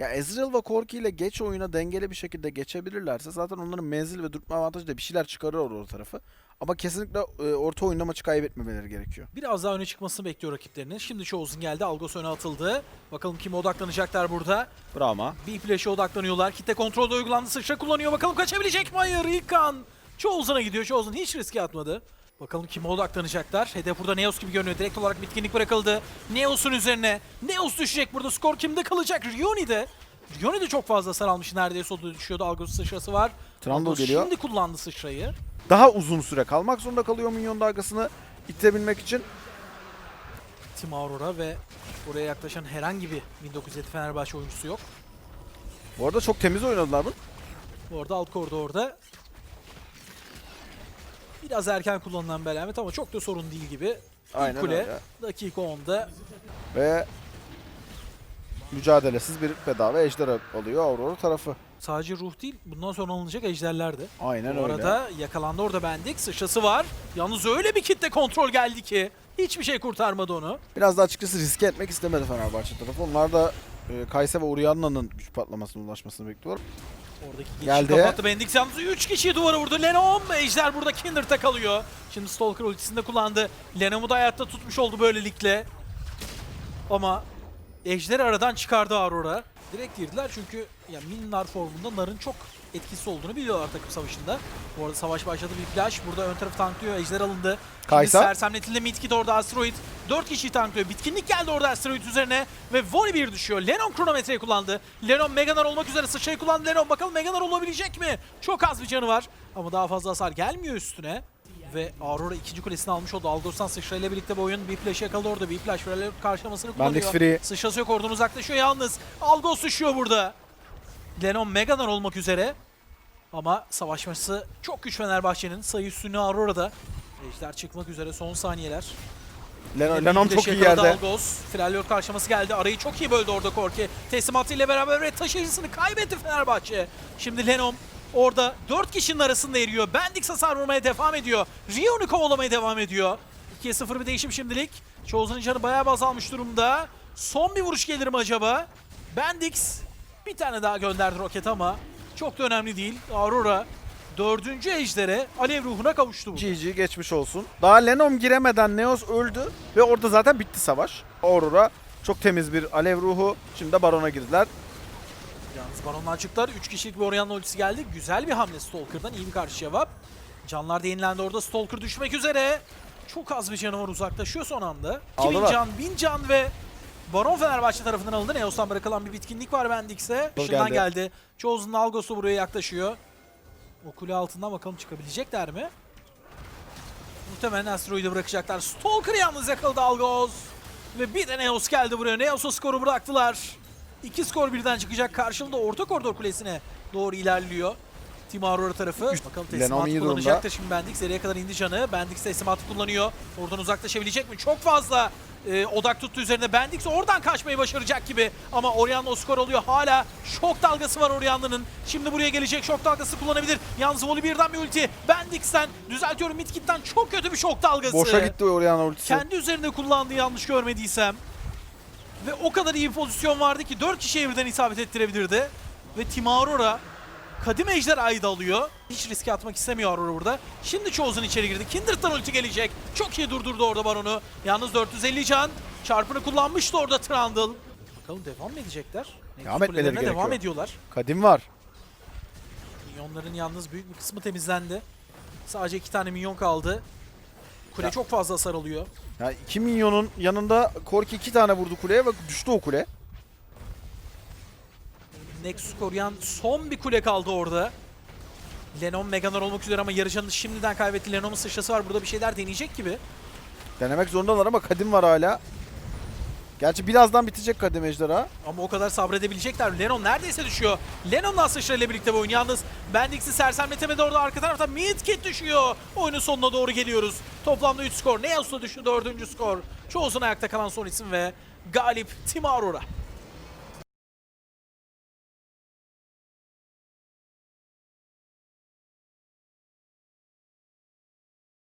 Ya Ezreal ve Corki ile geç oyuna dengeli bir şekilde geçebilirlerse zaten onların menzil ve dürtme avantajı da bir şeyler çıkarıyor o tarafı. Ama kesinlikle e, orta oyunda maçı kaybetmemeleri gerekiyor. Biraz daha öne çıkmasını bekliyor rakiplerinin. Şimdi Chosen geldi. Algos öne atıldı. Bakalım kime odaklanacaklar burada. Bravo. Bir flash'e odaklanıyorlar. Kitle kontrolde uygulandı. Sıçra kullanıyor. Bakalım kaçabilecek mi? Hayır. İlk kan. Chosen'a gidiyor. Chosen hiç riske atmadı. Bakalım kime odaklanacaklar. Hedef burada Neos gibi görünüyor. Direkt olarak bitkinlik bırakıldı. Neos'un üzerine. Neos düşecek burada. Skor kimde kalacak? Rioni'de. Rioni de çok fazla hasar almış. Neredeyse o da düşüyordu. Algos sıçrası var. Trundle geliyor. Şimdi kullandı sıçrayı. Daha uzun süre kalmak zorunda kalıyor minyon dalgasını itebilmek için. Tim Aurora ve buraya yaklaşan herhangi bir 1907 Fenerbahçe oyuncusu yok. Bu arada çok temiz oynadılar bunu. Bu arada alt koridorda biraz erken kullanılan bir alamet ama çok da sorun değil gibi. İlk Aynen kule öyle. dakika 10'da Ve mücadelesiz bir bedava ejder alıyor Aurora tarafı. sadece ruh değil bundan sonra alınacak ejderler de. Aynen Bu öyle. arada yakalandı orada Bendik. Sıçrası var. Yalnız öyle bir kitle kontrol geldi ki hiçbir şey kurtarmadı onu. Biraz da açıkçası riske etmek istemedi Fenerbahçe tarafı. Onlar da e, Kayse ve Orianna'nın güç patlamasına ulaşmasını bekliyor. Oradaki geçişi Geldi. kapattı Bendix yalnız 3 kişiyi duvara vurdu. Lenom Ejder burada Kindred'e kalıyor. Şimdi Stalker ultisini de kullandı. Lenom'u da hayatta tutmuş oldu böylelikle. Ama Ejder'i aradan çıkardı Aurora. Direkt girdiler çünkü ya Minnar formunda Nar'ın çok etkisi olduğunu biliyorlar takım savaşında. Bu arada savaş başladı bir flash. Burada ön tarafı tanklıyor. Ejder alındı. Şimdi Kaysa. sersemletildi Midkit orada Asteroid. 4 kişiyi tanklıyor. Bitkinlik geldi orada Asteroid üzerine. Ve Voli bir düşüyor. Lenon kronometreyi kullandı. Lenon Meganar olmak üzere sıçrayı kullandı. Lenon bakalım Meganar olabilecek mi? Çok az bir canı var. Ama daha fazla hasar gelmiyor üstüne. Ve Aurora ikinci kulesini almış oldu. Algos'tan sıçrayla birlikte bu oyun bir flash yakaladı orada. Bir flash karşılamasını kullanıyor. Sıçrası yok oradan uzaklaşıyor yalnız. Algos düşüyor burada. Lenon Meganar olmak üzere. Ama savaşması çok güç Fenerbahçe'nin. Sayı üstünlüğü Aurora'da. Ejder çıkmak üzere son saniyeler. Lenon, Lenon çok iyi yerde. Algos. Freljord karşılaması geldi. Arayı çok iyi böldü orada Korki. Teslimatıyla beraber ve taşıyıcısını kaybetti Fenerbahçe. Şimdi Lenon orada 4 kişinin arasında eriyor. Bendix hasar vurmaya devam ediyor. Rion'u kovalamaya devam ediyor. 2'ye 0 bir değişim şimdilik. Chosen'ın canı bayağı bir azalmış durumda. Son bir vuruş gelir mi acaba? Bendix bir tane daha gönderdi roket ama çok da önemli değil. Aurora dördüncü ejdere alev ruhuna kavuştu bu. GG geçmiş olsun. Daha Lenom giremeden Neos öldü ve orada zaten bitti savaş. Aurora çok temiz bir alev ruhu. Şimdi de Baron'a girdiler. Yalnız baronlar çıktılar. 3 kişilik bir Orianna ultisi geldi. Güzel bir hamle Stalker'dan. iyi bir karşı cevap. Canlar da yenilendi orada. Stalker düşmek üzere. Çok az bir canı var uzaklaşıyor son anda. 2000 Aldılar. can, 1000 can ve Baron Fenerbahçe tarafından alındı. Neos'tan bırakılan bir bitkinlik var Bendix'e. Işından geldi. geldi. Chosen Algos'u buraya yaklaşıyor. O kule altından bakalım çıkabilecekler mi? Muhtemelen Asteroid'i bırakacaklar. Stalker yalnız yakaladı Algos. Ve bir de Neos geldi buraya. Neos'a skoru bıraktılar. İki skor birden çıkacak. Karşılığında orta koridor kulesine doğru ilerliyor. Team Aurora tarafı. Bakalım Lenom teslimat iyi kullanacaktır şimdi Bendix. Nereye kadar indi canı. Bendix teslimatı kullanıyor. Oradan uzaklaşabilecek mi? Çok fazla e, odak tuttu üzerinde. Bendix oradan kaçmayı başaracak gibi. Ama Orianna o skor alıyor. Hala şok dalgası var Orianna'nın. Şimdi buraya gelecek şok dalgası kullanabilir. Yalnız Voli birden bir ulti. Bendix'ten düzeltiyorum Midkit'ten çok kötü bir şok dalgası. Boşa gitti Orianna ultisi. Kendi üzerinde kullandığı yanlış görmediysem. Ve o kadar iyi bir pozisyon vardı ki 4 kişiye birden isabet ettirebilirdi. Ve Team Aurora Kadim Ejder Ayda alıyor. Hiç riske atmak istemiyor Aurora burada. Şimdi Chosen içeri girdi. Kindred'dan ulti gelecek. Çok iyi durdurdu orada Baron'u. Yalnız 450 can. Çarpını kullanmıştı orada Trundle. Bakalım devam mı edecekler? Devam etmeleri Devam gerekiyor. ediyorlar. Kadim var. Minyonların yalnız büyük bir kısmı temizlendi. Sadece iki tane minyon kaldı. Kule Ya. çok fazla hasar alıyor. Ya 2 milyonun yanında Korki 2 tane vurdu kuleye ve düştü o kule. Nexus koruyan son bir kule kaldı orada. Lenon Meganar olmak üzere ama yarıcanını şimdiden kaybetti. Lenon'un sıçrası var. Burada bir şeyler deneyecek gibi. Denemek zorundalar ama Kadim var hala. Gerçi birazdan bitecek Kadim ejderha. Ama o kadar sabredebilecekler. Lenon neredeyse düşüyor. Lenon'la sıçrayla birlikte bu oyun. Yalnız Bendix'i sersemletemedi orada arka tarafta. Midkit düşüyor. Oyunun sonuna doğru geliyoruz. Toplamda 3 skor. Neos'la düştü 4. skor. Chosen ayakta kalan son isim ve galip Team Aurora.